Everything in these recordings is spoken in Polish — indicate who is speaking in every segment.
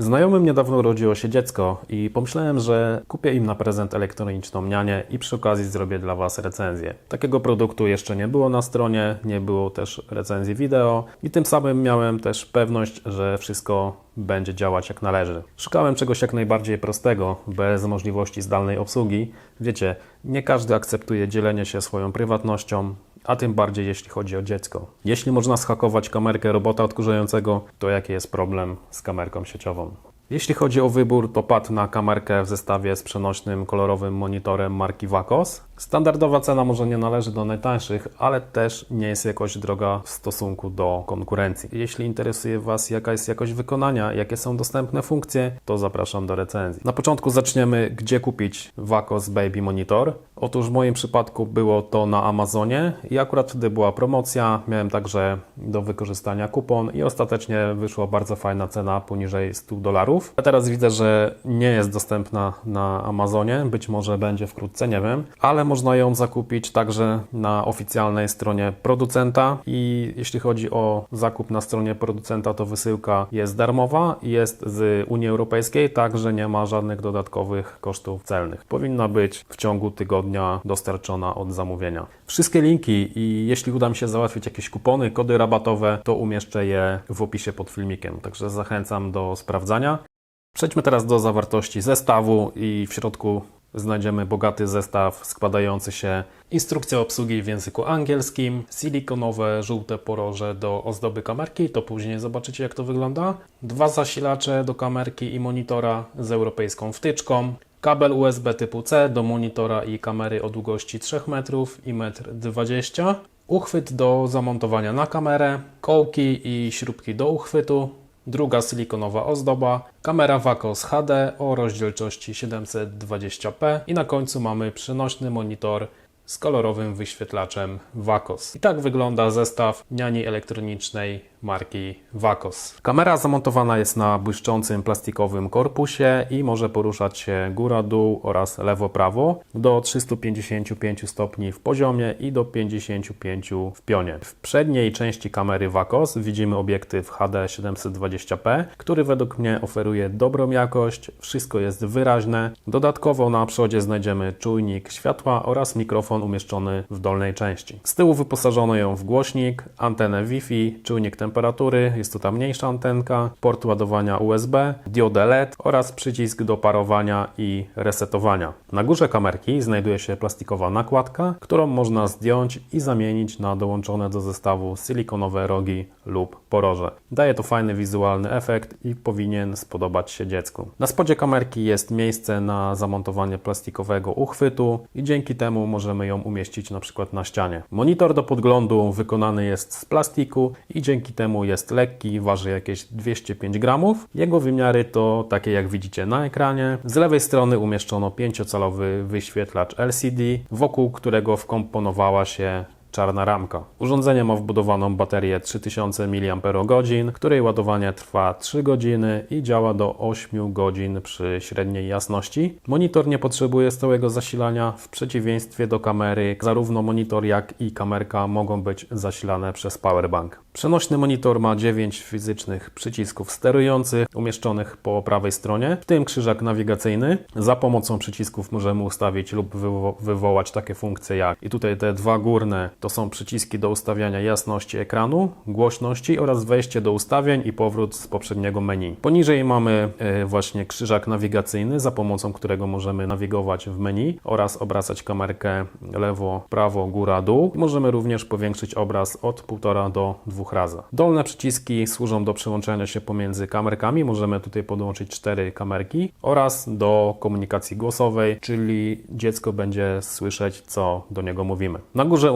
Speaker 1: Znajomym niedawno urodziło się dziecko i pomyślałem, że kupię im na prezent elektroniczną nianię i przy okazji zrobię dla Was recenzję. Takiego produktu jeszcze nie było na stronie, nie było też recenzji wideo i tym samym miałem też pewność, że wszystko będzie działać jak należy. Szukałem czegoś jak najbardziej prostego, bez możliwości zdalnej obsługi. Wiecie, nie każdy akceptuje dzielenie się swoją prywatnością, a tym bardziej jeśli chodzi o dziecko. Jeśli można schakować kamerkę robota odkurzającego, to jaki jest problem z kamerką sieciową? Jeśli chodzi o wybór, to padł na kamerkę w zestawie z przenośnym kolorowym monitorem marki Wacos. Standardowa cena może nie należy do najtańszych, ale też nie jest jakoś droga w stosunku do konkurencji. Jeśli interesuje Was jaka jest jakość wykonania, jakie są dostępne funkcje, to zapraszam do recenzji. Na początku zaczniemy, gdzie kupić Wacos Baby Monitor. Otóż w moim przypadku było to na Amazonie i akurat wtedy była promocja, miałem także do wykorzystania kupon i ostatecznie wyszła bardzo fajna cena poniżej 100 dolarów. A teraz widzę, że nie jest dostępna na Amazonie, być może będzie wkrótce, nie wiem, ale można ją zakupić także na oficjalnej stronie producenta i jeśli chodzi o zakup na stronie producenta, to wysyłka jest darmowa i jest z Unii Europejskiej, także nie ma żadnych dodatkowych kosztów celnych. Powinna być w ciągu tygodnia dostarczona od zamówienia. Wszystkie linki i jeśli uda mi się załatwić jakieś kupony, kody rabatowe, to umieszczę je w opisie pod filmikiem, także zachęcam do sprawdzania. Przejdźmy teraz do zawartości zestawu i w środku znajdziemy bogaty zestaw składający się instrukcja obsługi w języku angielskim, silikonowe żółte poroże do ozdoby kamerki, to później zobaczycie jak to wygląda, dwa zasilacze do kamerki i monitora z europejską wtyczką, kabel USB typu C do monitora i kamery o długości 3 metrów i 1,20 m, uchwyt do zamontowania na kamerę, kołki i śrubki do uchwytu, druga silikonowa ozdoba, kamera Wacos HD o rozdzielczości 720p i na końcu mamy przenośny monitor z kolorowym wyświetlaczem Wacos. I tak wygląda zestaw niani elektronicznej marki Wacos. Kamera zamontowana jest na błyszczącym plastikowym korpusie i może poruszać się góra-dół oraz lewo-prawo do 355 stopni w poziomie i do 55 w pionie. W przedniej części kamery Wacos widzimy obiektyw HD 720p, który według mnie oferuje dobrą jakość, wszystko jest wyraźne. Dodatkowo na przodzie znajdziemy czujnik światła oraz mikrofon umieszczony w dolnej części. Z tyłu wyposażono ją w głośnik, antenę Wi-Fi, czujnik temperatury, jest to ta mniejsza antenka, port ładowania USB, diodę LED oraz przycisk do parowania i resetowania. Na górze kamerki znajduje się plastikowa nakładka, którą można zdjąć i zamienić na dołączone do zestawu silikonowe rogi lub poroże. Daje to fajny wizualny efekt i powinien spodobać się dziecku. Na spodzie kamerki jest miejsce na zamontowanie plastikowego uchwytu i dzięki temu możemy ją umieścić na przykład na ścianie. Monitor do podglądu wykonany jest z plastiku i dzięki temu jest lekki, waży jakieś 205 gramów. Jego wymiary to takie jak widzicie na ekranie. Z lewej strony umieszczono 5-calowy wyświetlacz LCD, wokół którego wkomponowała się czarna ramka. Urządzenie ma wbudowaną baterię 3000 mAh, której ładowanie trwa 3 godziny i działa do 8 godzin przy średniej jasności. Monitor nie potrzebuje stałego zasilania, w przeciwieństwie do kamery, zarówno monitor jak i kamerka mogą być zasilane przez powerbank. Przenośny monitor ma 9 fizycznych przycisków sterujących umieszczonych po prawej stronie, w tym krzyżak nawigacyjny. Za pomocą przycisków możemy ustawić lub wywo wywołać takie funkcje jak i tutaj te dwa górne to są przyciski do ustawiania jasności ekranu, głośności oraz wejście do ustawień i powrót z poprzedniego menu. Poniżej mamy e, właśnie krzyżak nawigacyjny, za pomocą którego możemy nawigować w menu oraz obracać kamerkę lewo, prawo, góra, dół. Możemy również powiększyć obraz od 1,5 do 2 razy. Dolne przyciski służą do przełączania się pomiędzy kamerkami. Możemy tutaj podłączyć cztery kamerki oraz do komunikacji głosowej, czyli dziecko będzie słyszeć, co do niego mówimy. Na górze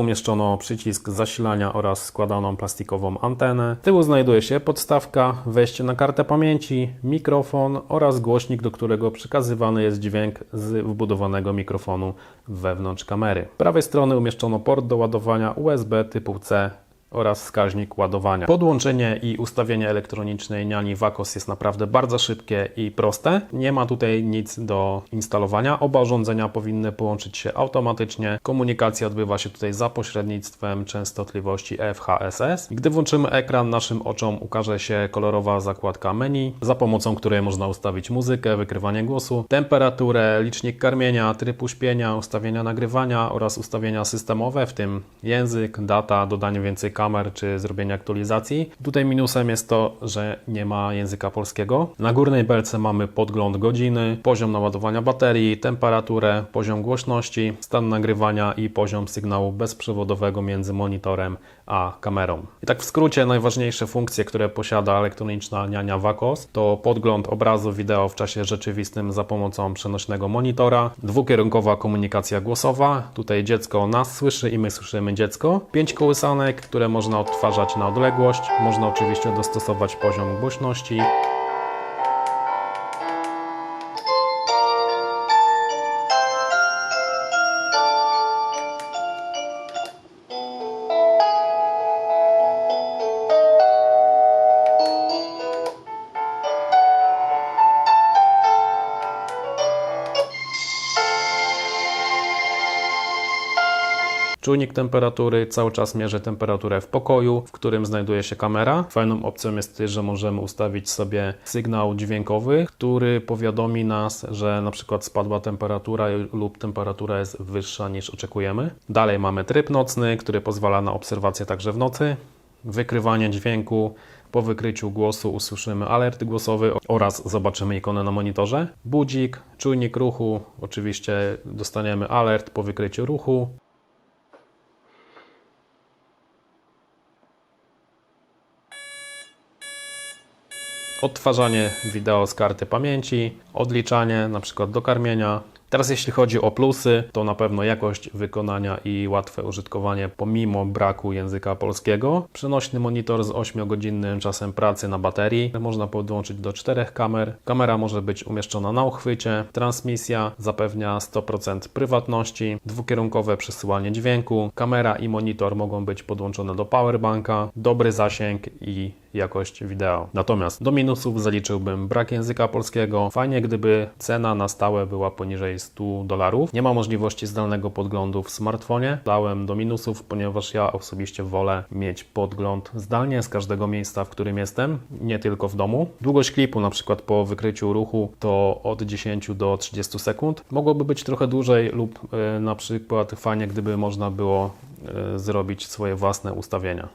Speaker 1: przycisk zasilania oraz składaną plastikową antenę. Z tyłu znajduje się podstawka, wejście na kartę pamięci, mikrofon oraz głośnik, do którego przekazywany jest dźwięk z wbudowanego mikrofonu wewnątrz kamery. Z prawej strony umieszczono port do ładowania USB typu C oraz wskaźnik ładowania. Podłączenie i ustawienie elektronicznej niani Wacos jest naprawdę bardzo szybkie i proste. Nie ma tutaj nic do instalowania. Oba urządzenia powinny połączyć się automatycznie. Komunikacja odbywa się tutaj za pośrednictwem częstotliwości FHSS. Gdy włączymy ekran, naszym oczom ukaże się kolorowa zakładka menu, za pomocą której można ustawić muzykę, wykrywanie głosu, temperaturę, licznik karmienia, tryb uśpienia, ustawienia nagrywania oraz ustawienia systemowe, w tym język, data, dodanie więcej kamer czy zrobienie aktualizacji. Tutaj minusem jest to, że nie ma języka polskiego. Na górnej belce mamy podgląd godziny, poziom naładowania baterii, temperaturę, poziom głośności, stan nagrywania i poziom sygnału bezprzewodowego między monitorem a kamerą. I tak w skrócie najważniejsze funkcje, które posiada elektroniczna niania Wacos to podgląd obrazu wideo w czasie rzeczywistym za pomocą przenośnego monitora, dwukierunkowa komunikacja głosowa, tutaj dziecko nas słyszy i my słyszymy dziecko, pięć kołysanek, które można odtwarzać na odległość, można oczywiście dostosować poziom głośności, Czujnik temperatury cały czas mierzy temperaturę w pokoju, w którym znajduje się kamera. Fajną opcją jest też, że możemy ustawić sobie sygnał dźwiękowy, który powiadomi nas, że na przykład spadła temperatura lub temperatura jest wyższa niż oczekujemy. Dalej mamy tryb nocny, który pozwala na obserwację także w nocy. Wykrywanie dźwięku. Po wykryciu głosu usłyszymy alert głosowy oraz zobaczymy ikonę na monitorze. Budzik, czujnik ruchu. Oczywiście dostaniemy alert po wykryciu ruchu. Odtwarzanie wideo z karty pamięci, odliczanie na przykład do karmienia. Teraz jeśli chodzi o plusy, to na pewno jakość wykonania i łatwe użytkowanie pomimo braku języka polskiego. Przenośny monitor z 8-godzinnym czasem pracy na baterii. Można podłączyć do czterech kamer. Kamera może być umieszczona na uchwycie. Transmisja zapewnia 100% prywatności. Dwukierunkowe przesyłanie dźwięku. Kamera i monitor mogą być podłączone do powerbanka. Dobry zasięg i jakość wideo. Natomiast do minusów zaliczyłbym brak języka polskiego. Fajnie, gdyby cena na stałe była poniżej 100 dolarów. Nie ma możliwości zdalnego podglądu w smartfonie. Dałem do minusów, ponieważ ja osobiście wolę mieć podgląd zdalnie z każdego miejsca, w którym jestem, nie tylko w domu. Długość klipu, na przykład po wykryciu ruchu, to od 10 do 30 sekund. Mogłoby być trochę dłużej lub e, na przykład fajnie, gdyby można było e, zrobić swoje własne ustawienia.